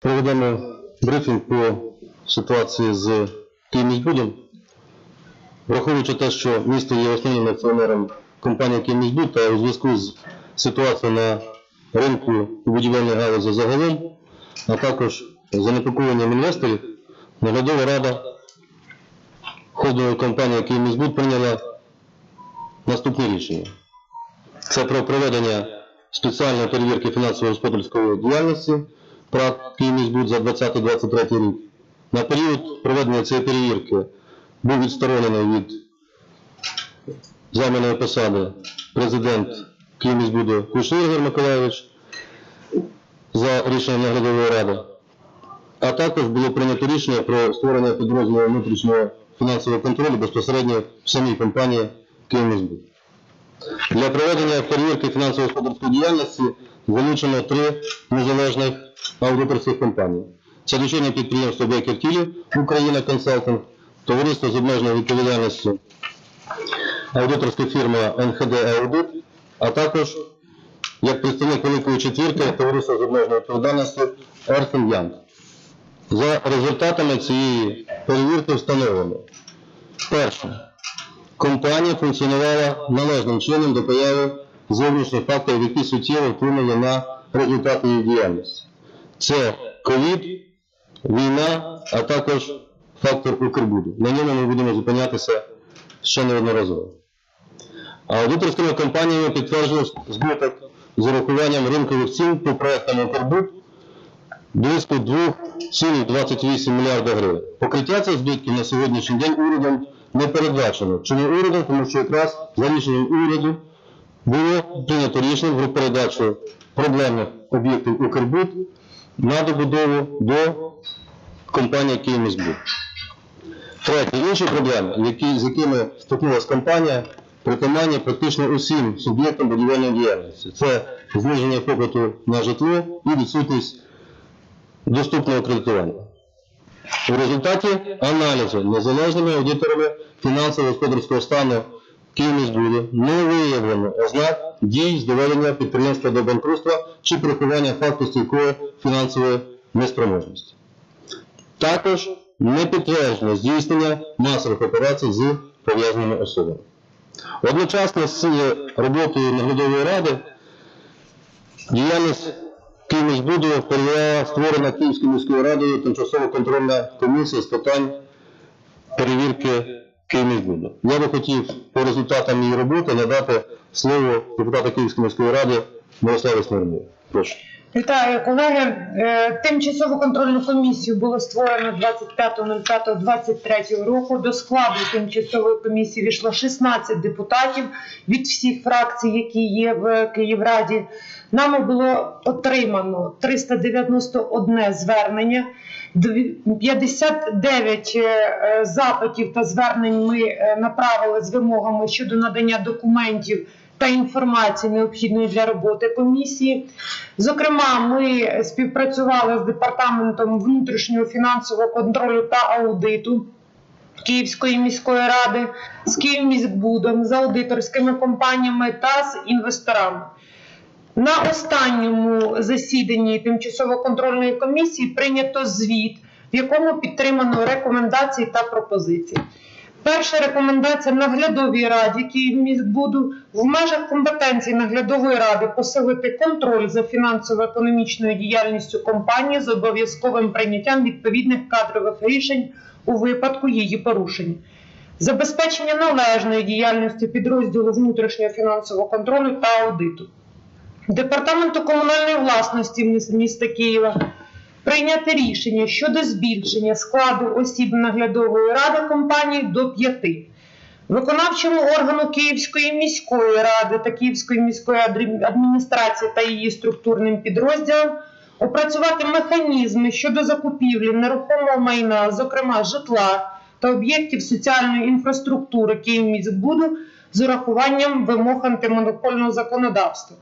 Проведемо брифінг по ситуації з Київміськбудом. Враховуючи те, що місто є основним акціонером компанії Київміськбуд та у зв'язку з ситуацією на ринку будівельної галузі загалом, а також занепокоєнням інвесторів, наглядова рада холдингової компанії Київміськбуд прийняла наступне рішення. Це про проведення спеціальної перевірки фінансово-господарської діяльності ПРАТ Київміськбуд за 20-23 рік. На період проведення цієї перевірки був відсторонений від займаної посади президент Київміськбуду Кушнір Ігор Миколайович за рішенням наглядової ради. А також було прийнято рішення про створення підрозділу внутрішнього фінансового контролю безпосередньо в самій компанії Київміськбуд. Для проведення перевірки фінансово-господарської діяльності залучено три незалежних аудиторських компанії. Це дочірнє підприємство Тілі Україна Консалтинг, товариство з обмеженою відповідальністю, аудиторська фірма НХД Аудит, а також як представник Великої четвірки товариство з обмеженою відповідальністю Ерфен Янг. За результатами цієї перевірки встановлено. Перше. Компанія функціонувала належним чином до появи зовнішніх факторів, які суттєво вплинули на результати її діяльності. Це ковід, війна, а також фактор Укрбуду. На ньому ми будемо зупинятися ще неодноразово. А аудиторськими компаніями підтверджено збиток з урахуванням ринкових цін по проектам Укрбуд близько 2,28 мільярда гривень. Покриття цих збитків на сьогоднішній день урядом не передбачено. Чому урядом? Тому що якраз за рішенням уряду було прийнято рішення про передачу проблемних об'єктів Укрбуд на добудову до компанії Київміськбуд. Третє, інші проблеми, які, з якими стикнулася компанія, притаманні практично усім суб'єктам будівельної діяльності. Це зниження попиту на житло і відсутність доступного кредитування. У результаті аналізу незалежними аудиторами фінансово-господарського стану Київміськбуду не виявлено ознак дій з підприємства до банкрутства чи приховання факту стійкої фінансової неспроможності. Також не підтверджено здійснення масових операцій з пов'язаними особами. Одночасно з роботою наглядової ради діяльність Київміськбуду перевела створена Київською міською радою тимчасово контрольна комісія з питань перевірки Київміськбуду. Я би хотів по результатам її роботи надати слово депутату Київської міської ради Мирославі Смирновій. Прошу. Вітаю, колеги. Е, Тимчасову контрольну комісію було створено 25.05.23 року. До складу тимчасової комісії війшло 16 депутатів від всіх фракцій, які є в Київраді. Нами було отримано 391 звернення, 59 е, е, запитів та звернень ми е, направили з вимогами щодо надання документів та інформації необхідної для роботи комісії. Зокрема, ми співпрацювали з департаментом внутрішнього фінансового контролю та аудиту Київської міської ради, з Київміськбудом, з аудиторськими компаніями та з інвесторами. На останньому засіданні тимчасово-контрольної комісії прийнято звіт, в якому підтримано рекомендації та пропозиції. Перша рекомендація наглядовій раді Київміськбуду в межах компетенції наглядової ради посилити контроль за фінансово-економічною діяльністю компанії з обов'язковим прийняттям відповідних кадрових рішень у випадку її порушення. Забезпечення належної діяльності підрозділу внутрішнього фінансового контролю та аудиту. Департаменту комунальної власності міста Києва прийняти рішення щодо збільшення складу осіб наглядової ради компанії до п'яти. Виконавчому органу Київської міської ради та Київської міської адміністрації та її структурним підрозділам опрацювати механізми щодо закупівлі нерухомого майна, зокрема житла та об'єктів соціальної інфраструктури Київміськбуду з урахуванням вимог антимонопольного законодавства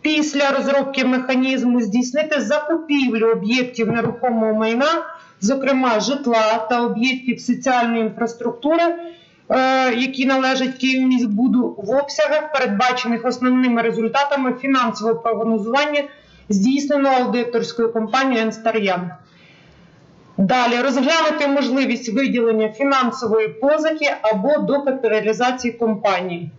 після розробки механізму здійснити закупівлю об'єктів нерухомого майна, зокрема житла та об'єктів соціальної інфраструктури, е, які належать Київміськбуду в обсягах, передбачених основними результатами фінансового прогнозування здійснено аудиторською компанією Енстар'ян. Далі розглянути можливість виділення фінансової позики або докапіталізації компанії.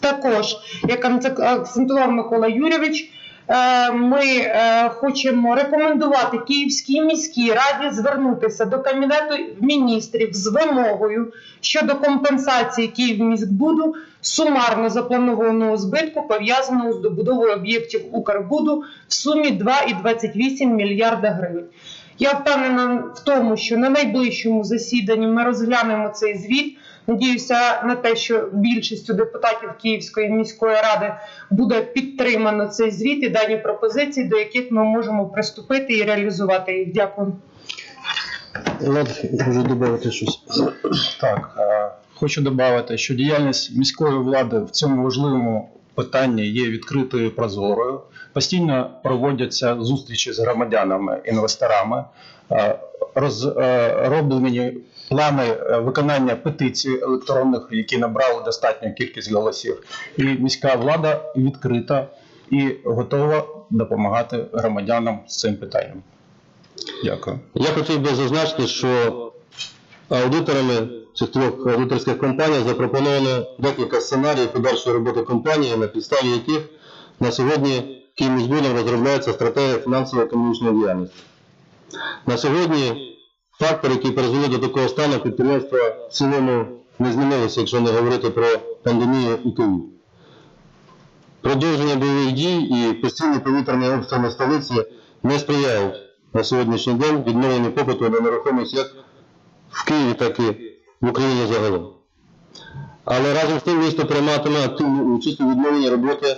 Також, як акце- акцентував Микола Юрійович, е, ми е, хочемо рекомендувати Київській міській раді звернутися до Кабінету міністрів з вимогою щодо компенсації Київміськбуду сумарно запланованого збитку, пов'язаного з добудовою об'єктів Укрбуду в сумі 2,28 мільярда гривень. Я впевнена в тому, що на найближчому засіданні ми розглянемо цей звіт. Надіюся на те, що більшістю депутатів Київської міської ради буде підтримано цей звіт і дані пропозиції, до яких ми можемо приступити і реалізувати їх. Дякую. Влад, може додати щось. Так, е, хочу додати, що діяльність міської влади в цьому важливому питанні є відкритою і прозорою. Постійно проводяться зустрічі з громадянами, інвесторами, е, розроблені плани е, виконання петицій електронних, які набрали достатню кількість голосів. І міська влада відкрита і готова допомагати громадянам з цим питанням. Дякую. Я хотів би зазначити, що аудиторами цих трьох аудиторських компаній запропоновано декілька сценаріїв подальшої роботи компанії, на підставі яких на сьогодні Київміськбудом розробляється стратегія фінансово-економічної діяльності. На сьогодні фактори, які призвели до такого стану підприємства в цілому не змінилися, якщо не говорити про пандемію і ковід. Продовження бойових дій і постійні повітряні обстріли столиці не сприяють на сьогоднішній день відновленню попиту на нерухомість як в Києві, так і в Україні загалом. Але разом з тим місто прийматиме активну участь у відновленні роботи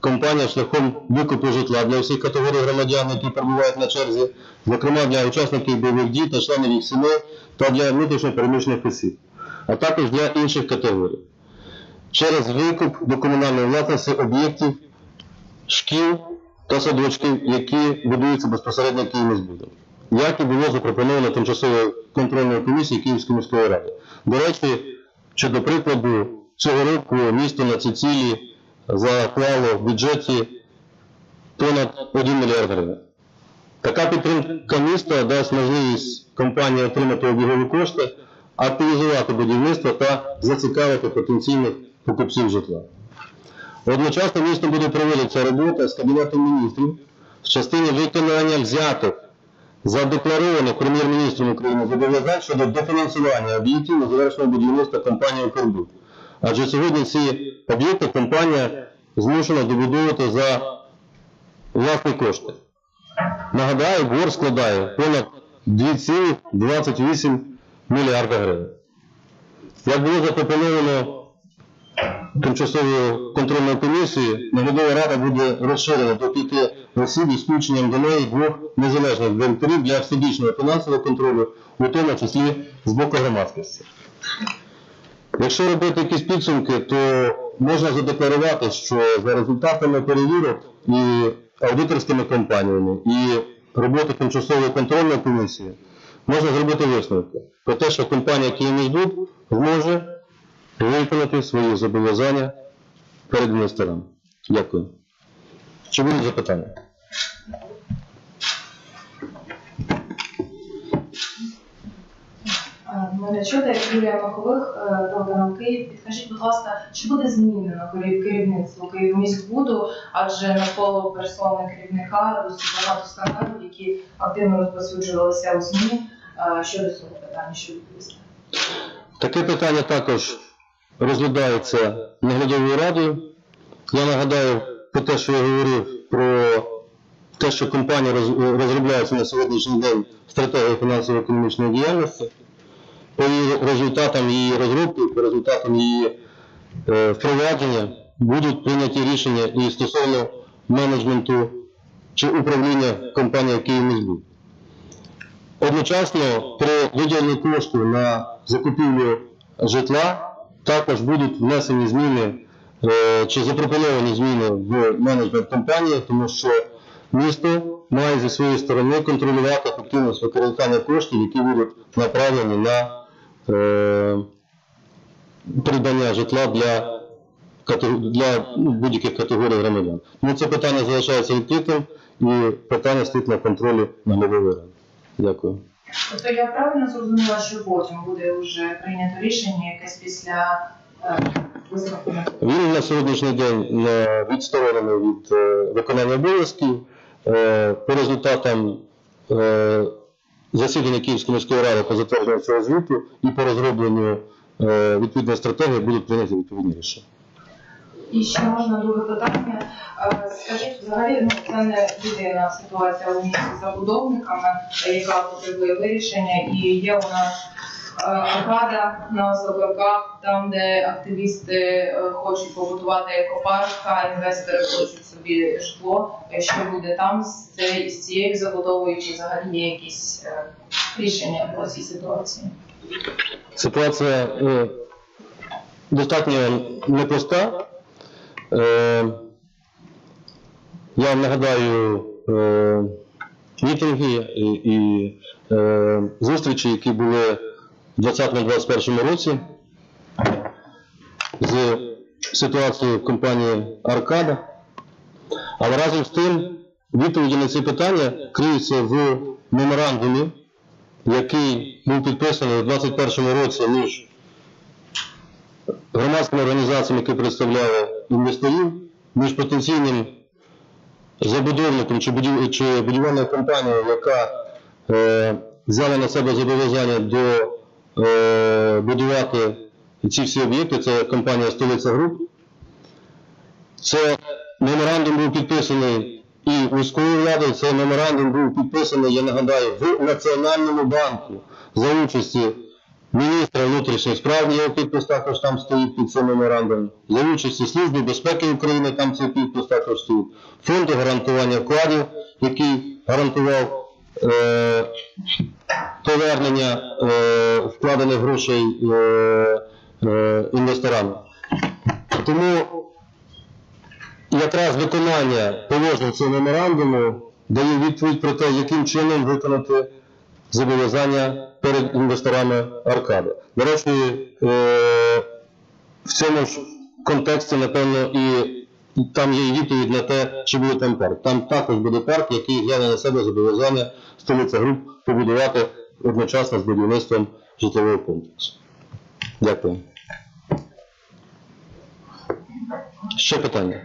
компанії шляхом викупу житла для всіх категорій громадян, які перебувають на черзі, зокрема для учасників бойових дій та членів їх сімей та для внутрішньо переміщених осіб, а також для інших категорій. Через викуп до комунальної власності об'єктів шкіл та садочків, які будуються безпосередньо Київміськбудом. Як і було запропоновано тимчасовою контрольною комісією Київської міської ради. До речі, щодо прикладу, цього року місто на ці цілі заклало в бюджеті понад 1 мільярд гривень. Така підтримка міста дасть можливість компанії отримати обігові кошти, активізувати будівництво та зацікавити потенційних покупців житла. Одночасно місто буде проводитися робота з Кабінетом міністрів в частині виконання взятих задекларованих прем'єр-міністром України зобов'язань щодо дофінансування об'єктів незавершеного будівництва компанії «Укрбуд». Адже сьогодні ці об'єкти компанія змушена добудовувати за власні кошти. Нагадаю, борг складає понад 2,28 мільярда гривень. Як було запропоновано тимчасовою контрольною комісією, наглядова рада буде розширена до п'яти осіб із включенням до неї двох незалежних директорів для всебічного фінансового контролю, у тому числі з боку громадськості. Якщо робити якісь підсумки, то можна задекларувати, що за результатами перевірок і аудиторськими компаніями, і роботи тимчасової контрольної комісії можна зробити висновки про те, що компанія «Київміськбуд» зможе виконати свої зобов'язання перед інвесторами. Дякую. Чи будуть запитання? Чути, Юлія Макових, е, телеканал Київ. Підкажіть, будь ласка, чи буде змінено керів- керівництво Київміськбуду, адже навколо персони керівника досить багато скандалів, які активно розповсюджувалися у ЗМІ Е, щодо цього питання, що відповісти. Таке питання також розглядається наглядовою радою. Я нагадаю про те, що я говорив про те, що компанія розробляється на сьогоднішній день стратегія фінансово-економічної діяльності. По результатам її розробки, по результатам її е, впровадження будуть прийняті рішення і стосовно менеджменту чи управління компанії «Київміськбуд». Одночасно при виділенні коштів на закупівлю житла також будуть внесені зміни е, чи запропоновані зміни в менеджмент компанії, тому що місто має зі своєї сторони контролювати ефективність використання коштів, які будуть направлені на придбання житла для для ну, будь-яких категорій громадян. Тому це питання залишається відкритим і питання стоїть на контролі наглядової ради. Дякую. Тобто я правильно зрозуміла, що потім буде вже прийнято рішення якесь після е, висновку? Він на сьогоднішній день е, відсторонений від е, виконання обов'язків. Е, По результатам е, засідання Київської міської ради по затвердженню цього звіту і по розробленню е, відповідної стратегії будуть прийняті відповідні рішення. І ще можна друге питання. Е, Скажіть, взагалі, ну це не єдина ситуація у місті з забудовниками, яка потребує вирішення, і є у нас аркада на Соборках, там, де активісти е, хочуть побудувати екопарк, а інвестори хочуть собі житло. Е, Що буде там з, цією забудовою, чи взагалі є якісь е, рішення по цій ситуації? Ситуація е, достатньо непроста. Е, я нагадаю е, мітинги і, і е, зустрічі, які були в 2020-2021 році з ситуацією в компанії Аркада. Але разом з тим відповіді на ці питання криються в меморандумі, який був підписаний у 2021 році між громадськими організаціями, які представляли інвесторів, між потенційним забудовником чи, будів... чи будівельною компанією, яка е, взяла на себе зобов'язання до будувати ці всі об'єкти, це компанія Столиця Груп. Це меморандум був підписаний і міською владою, цей меморандум був підписаний, я нагадаю, в Національному банку за участі міністра внутрішніх справ, його підпис також там стоїть під цим меморандумом, за участі Служби безпеки України, там цей підпис також стоїть, фонду гарантування вкладів, який гарантував е, повернення е, вкладених грошей е, е. Тому якраз виконання положень цього меморандуму дає відповідь про те, яким чином виконати зобов'язання перед інвесторами Аркади. До е, в цьому ж контексті, напевно, і там є і відповідь на те, чи буде там парк. Там також буде парк, який взяв на себе зобов'язання столиця груп побудувати одночасно з будівництвом житлового комплексу. Дякую. Ще питання?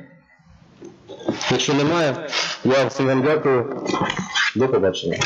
Якщо немає, я всім вам дякую. До побачення.